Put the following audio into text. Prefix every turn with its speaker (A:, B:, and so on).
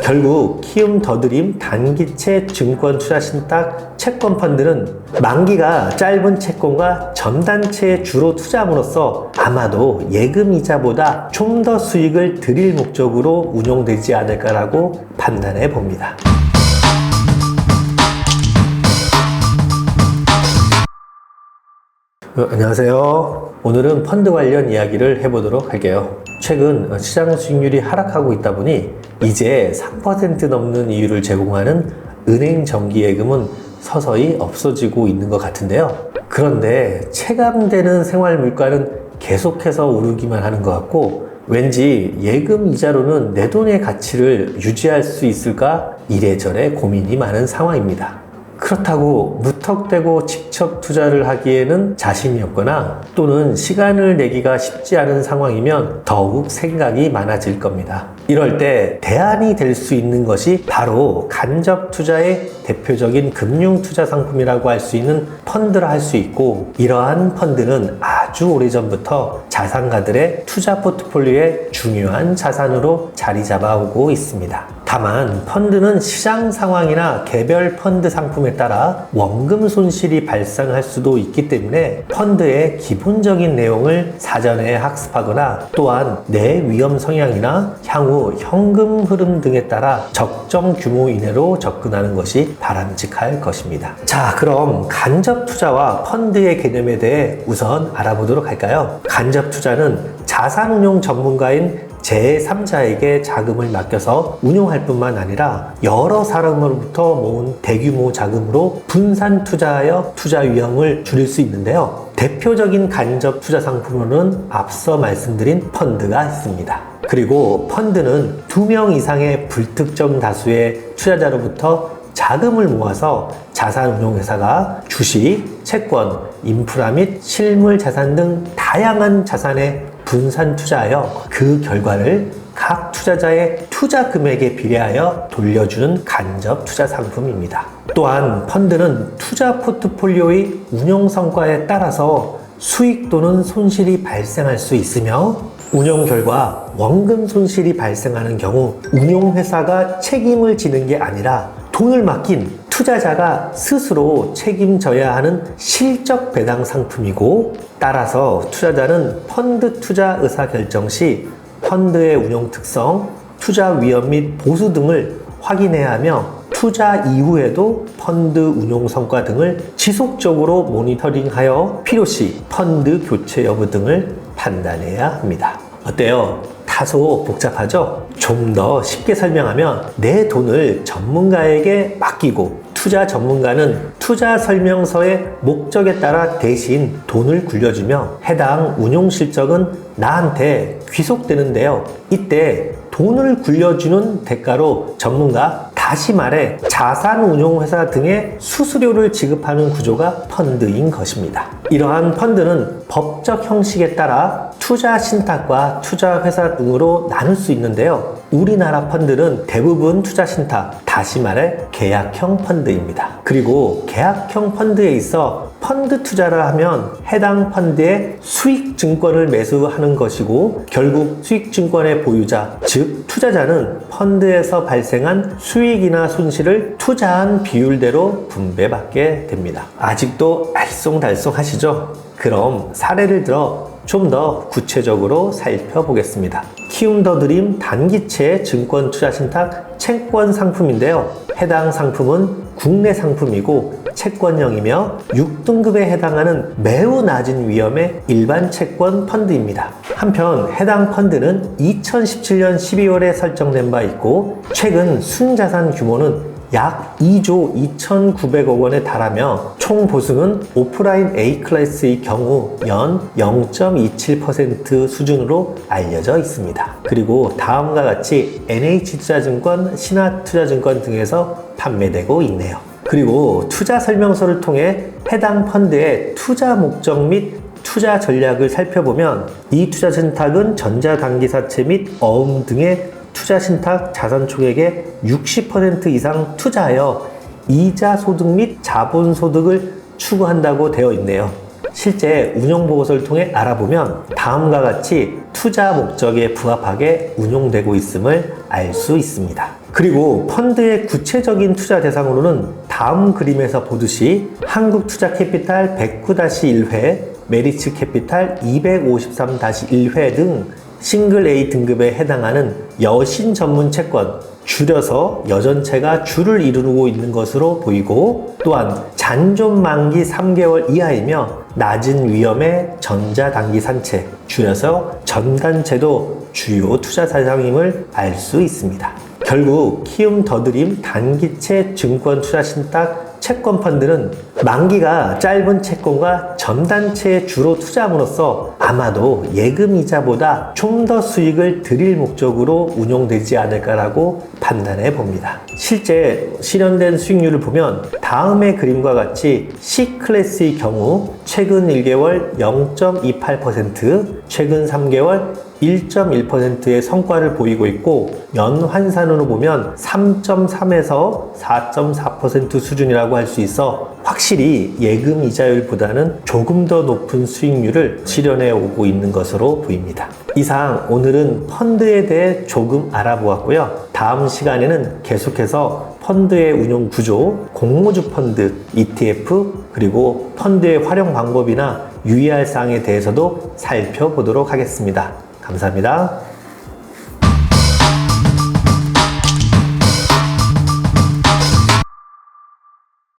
A: 결국 키움 더드림 단기채 증권 투자 신탁 채권 펀드는 만기가 짧은 채권과 전단체에 주로 투자함으로써 아마도 예금 이자보다 좀 더 수익을 드릴 목적으로 운용되지 않을까라고 판단해 봅니다. 안녕하세요. 오늘은 펀드 관련 이야기를 해보도록 할게요. 최근 시장 수익률이 하락하고 있다 보니 이제 3% 넘는 이율을 제공하는 은행 정기예금은 서서히 없어지고 있는 것 같은데요. 그런데 체감되는 생활 물가는 계속해서 오르기만 하는 것 같고 왠지 예금 이자로는 내 돈의 가치를 유지할 수 있을까 이래저래 고민이 많은 상황입니다. 그렇다고 무턱대고 직접 투자를 하기에는 자신이 없거나 또는 시간을 내기가 쉽지 않은 상황이면 더욱 생각이 많아질 겁니다. 이럴 때 대안이 될 수 있는 것이 바로 간접 투자의 대표적인 금융 투자 상품이라고 할 수 있는 펀드라 할 수 있고 이러한 펀드는 아주 오래전부터 자산가들의 투자 포트폴리오의 중요한 자산으로 자리 잡아오고 있습니다. 다만 펀드는 시장 상황이나 개별 펀드 상품에 따라 원금 손실이 발생 할 수도 있기 때문에 펀드의 기본적인 내용을 사전에 학습하거나 또한 내 위험 성향이나 향후 현금 흐름 등에 따라 적정 규모 이내로 접근하는 것이 바람직할 것입니다. 자, 그럼 간접 투자와 펀드의 개념에 대해 우선 알아보도록 할까요? 간접 투자는 자산운용 전문가인 제3자에게 자금을 맡겨서 운용할 뿐만 아니라 여러 사람으로부터 모은 대규모 자금으로 분산 투자하여 투자 위험을 줄일 수 있는데요. 대표적인 간접 투자 상품으로는 앞서 말씀드린 펀드가 있습니다. 그리고 펀드는 두 명 이상의 불특정 다수의 투자자로부터 자금을 모아서 자산운용회사가 주식, 채권, 인프라 및 실물 자산 등 다양한 자산에 분산 투자하여 그 결과를 각 투자자의 투자 금액에 비례하여 돌려주는 간접 투자 상품입니다. 또한 펀드는 투자 포트폴리오의 운용 성과에 따라서 수익 또는 손실이 발생할 수 있으며 운용 결과 원금 손실이 발생하는 경우 운용회사가 책임을 지는 게 아니라 돈을 맡긴 투자자가 스스로 책임져야 하는 실적 배당 상품이고 따라서 투자자는 펀드 투자 의사 결정 시 펀드의 운용 특성, 투자 위험 및 보수 등을 확인해야 하며 투자 이후에도 펀드 운용 성과 등을 지속적으로 모니터링하여 필요시 펀드 교체 여부 등을 판단해야 합니다. 어때요? 다소 복잡하죠? 좀 더 쉽게 설명하면 내 돈을 전문가에게 맡기고 투자 전문가는 투자 설명서의 목적에 따라 대신 돈을 굴려주며 해당 운용 실적은 나한테 귀속되는데요. 이때 돈을 굴려주는 대가로 전문가 다시 말해 자산운용회사 등의 수수료를 지급하는 구조가 펀드인 것입니다. 이러한 펀드는 법적 형식에 따라 투자 신탁과 투자 회사 등으로 나눌 수 있는데요. 우리나라 펀드는 대부분 투자 신탁, 다시 말해 계약형 펀드입니다. 그리고 계약형 펀드에 있어 펀드 투자를 하면 해당 펀드의 수익 증권을 매수하는 것이고 결국 수익 증권의 보유자, 즉 투자자는 펀드에서 발생한 수익이나 손실을 투자한 비율대로 분배받게 됩니다. 아직도 알쏭달쏭 하시죠? 그럼 사례를 들어 좀더 구체적으로 살펴보겠습니다. 키움 더 드림 단기채 증권 투자 신탁 채권 상품인데요. 해당 상품은 국내 상품이고 채권형이며 6등급에 해당하는 매우 낮은 위험의 일반 채권 펀드입니다. 한편 해당 펀드는 2017년 12월에 설정된 바 있고 최근 순자산 규모는 약 2조 2,900억 원에 달하며 총 보수는 오프라인 A 클래스의 경우 연 0.27% 수준으로 알려져 있습니다. 그리고 다음과 같이 NH투자증권, 신한투자증권 등에서 판매되고 있네요. 그리고 투자 설명서를 통해 해당 펀드의 투자 목적 및 투자 전략을 살펴보면 이 투자 신탁은 전자단기사채 및 어음 등의 투자 신탁 자산 총액의 60% 이상 투자하여 이자 소득 및 자본 소득을 추구한다고 되어 있네요. 실제 운용 보고서를 통해 알아보면 다음과 같이 투자 목적에 부합하게 운용되고 있음을 알 수 있습니다. 그리고 펀드의 구체적인 투자 대상으로는 다음 그림에서 보듯이 한국투자캐피탈 109-1회, 메리츠 캐피탈 253-1회 등 싱글 A 등급에 해당하는 여신 전문 채권, 줄여서 여전체가 줄을 이루고 있는 것으로 보이고 또한 잔존 만기 3개월 이하이며 낮은 위험의 전자단기 산채, 줄여서 전단체도 주요 투자 대상임을 알 수 있습니다. 결국 키움 더드림 단기채 증권 투자 신탁 채권 펀드는 만기가 짧은 채권과 전단체에 주로 투자함으로써 아마도 예금 이자보다 좀 더 수익을 드릴 목적으로 운용되지 않을까라고 판단해 봅니다. 실제 실현된 수익률을 보면 다음의 그림과 같이 C 클래스의 경우 최근 1개월 0.28%, 최근 3개월 1.1%의 성과를 보이고 있고 연 환산으로 보면 3.3에서 4.4% 수준이라고 할 수 있어 확실히 예금 이자율보다는 조금 더 높은 수익률을 실현해 오고 있는 것으로 보입니다. 이상 오늘은 펀드에 대해 조금 알아보았고요. 다음 시간에는 계속해서 펀드의 운용 구조, 공모주 펀드, ETF, 그리고 펀드의 활용 방법이나 유의할 사항에 대해서도 살펴보도록 하겠습니다. 감사합니다.